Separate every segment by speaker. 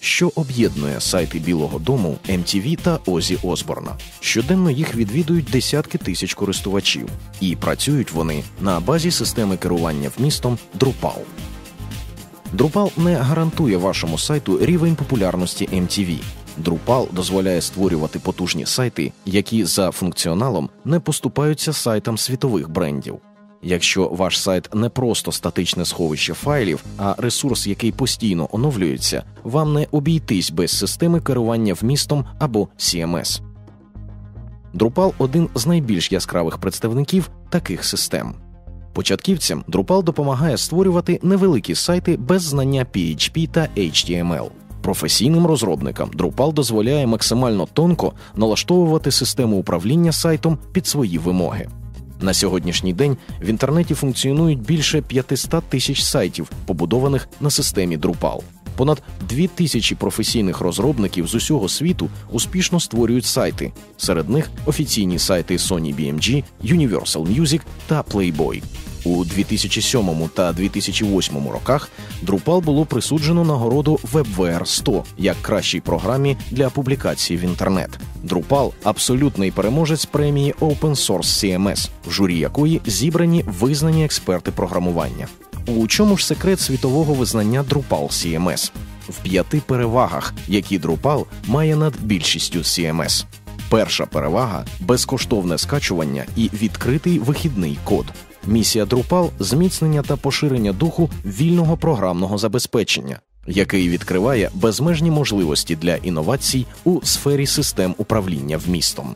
Speaker 1: що об'єднує сайти Білого Дому, MTV та Озі Осборна. Щоденно їх відвідують десятки тисяч користувачів, і працюють вони на базі системи керування вмістом Drupal. Drupal не гарантує вашому сайту рівень популярності MTV. Drupal дозволяє створювати потужні сайти, які за функціоналом не поступаються сайтам світових брендів. Якщо ваш сайт не просто статичне сховище файлів, а ресурс, який постійно оновлюється, вам не обійтись без системи керування вмістом або CMS. Drupal – один з найбільш яскравих представників таких систем. Початківцям Drupal допомагає створювати невеликі сайти без знання PHP та HTML. Професійним розробникам Drupal дозволяє максимально тонко налаштовувати систему управління сайтом під свої вимоги. На сьогоднішній день в інтернеті функціонують більше 500 тисяч сайтів, побудованих на системі Drupal. Понад дві тисячі професійних розробників з усього світу успішно створюють сайти. Серед них офіційні сайти Sony BMG, Universal Music та Playboy. У 2007 та 2008 роках Drupal було присуджено нагороду WebVR 100 як кращій програмі для публікації в інтернет. Drupal – абсолютний переможець премії Open Source CMS, в журі якої зібрані визнані експерти програмування. У чому ж секрет світового визнання Drupal CMS? В п'яти перевагах, які Drupal має над більшістю CMS. Перша перевага безкоштовне скачування і відкритий вихідний код. Місія Drupal – зміцнення та поширення духу вільного програмного забезпечення, який відкриває безмежні можливості для інновацій у сфері систем управління вмістом.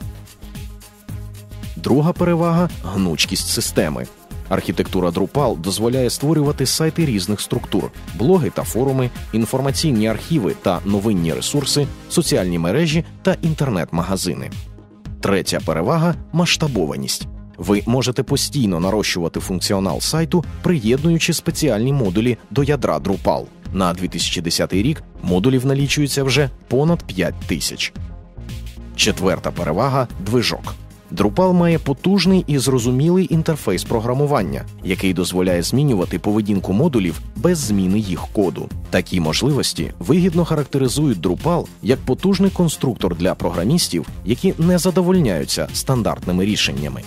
Speaker 1: Друга перевага гнучкість системи. Архітектура Drupal дозволяє створювати сайти різних структур, блоги та форуми, інформаційні архіви та новинні ресурси, соціальні мережі та інтернет-магазини. Третя перевага масштабованість. Ви можете постійно нарощувати функціонал сайту, приєднуючи спеціальні модулі до ядра Drupal. На 2010 рік модулів налічується вже понад 5 тисяч. Четверта перевага движок. Drupal має потужний і зрозумілий інтерфейс програмування, який дозволяє змінювати поведінку модулів без зміни їх коду. Такі можливості вигідно характеризують Drupal як потужний конструктор для програмістів, які не задовольняються стандартними рішеннями.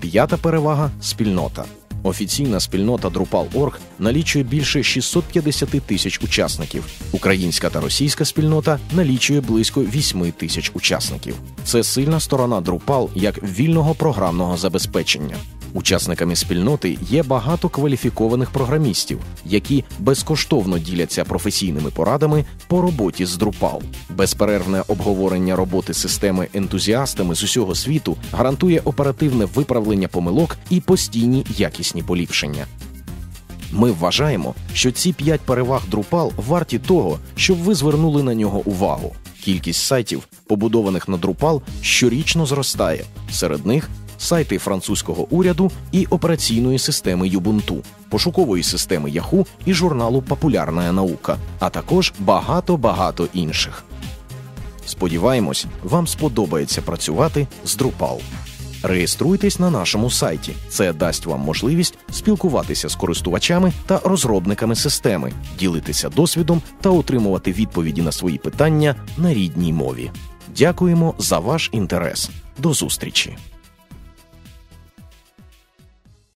Speaker 1: П'ята перевага спільнота. Офіційна спільнота Drupal.org налічує більше 650 тисяч учасників. Українська та російська спільнота налічує близько 8 тисяч учасників. Це сильна сторона Drupal як вільного програмного забезпечення. Учасниками спільноти є багато кваліфікованих програмістів, які безкоштовно діляться професійними порадами по роботі з Drupal. Безперервне обговорення роботи системи ентузіастами з усього світу гарантує оперативне виправлення помилок і постійні якісні поліпшення. Ми вважаємо, що ці п'ять переваг Drupal варті того, щоб ви звернули на нього увагу. Кількість сайтів, побудованих на Drupal, щорічно зростає. Серед них сайти французького уряду і операційної системи Ubuntu, пошукової системи Yahoo і журналу Популярна наука, а також багато-багато інших. Сподіваємось, вам сподобається працювати з Drupal. Реєструйтесь на нашому сайті. Це дасть вам можливість спілкуватися з користувачами та розробниками системи, ділитися досвідом та отримувати відповіді на свої питання на рідній мові. Дякуємо за ваш інтерес. До зустрічі!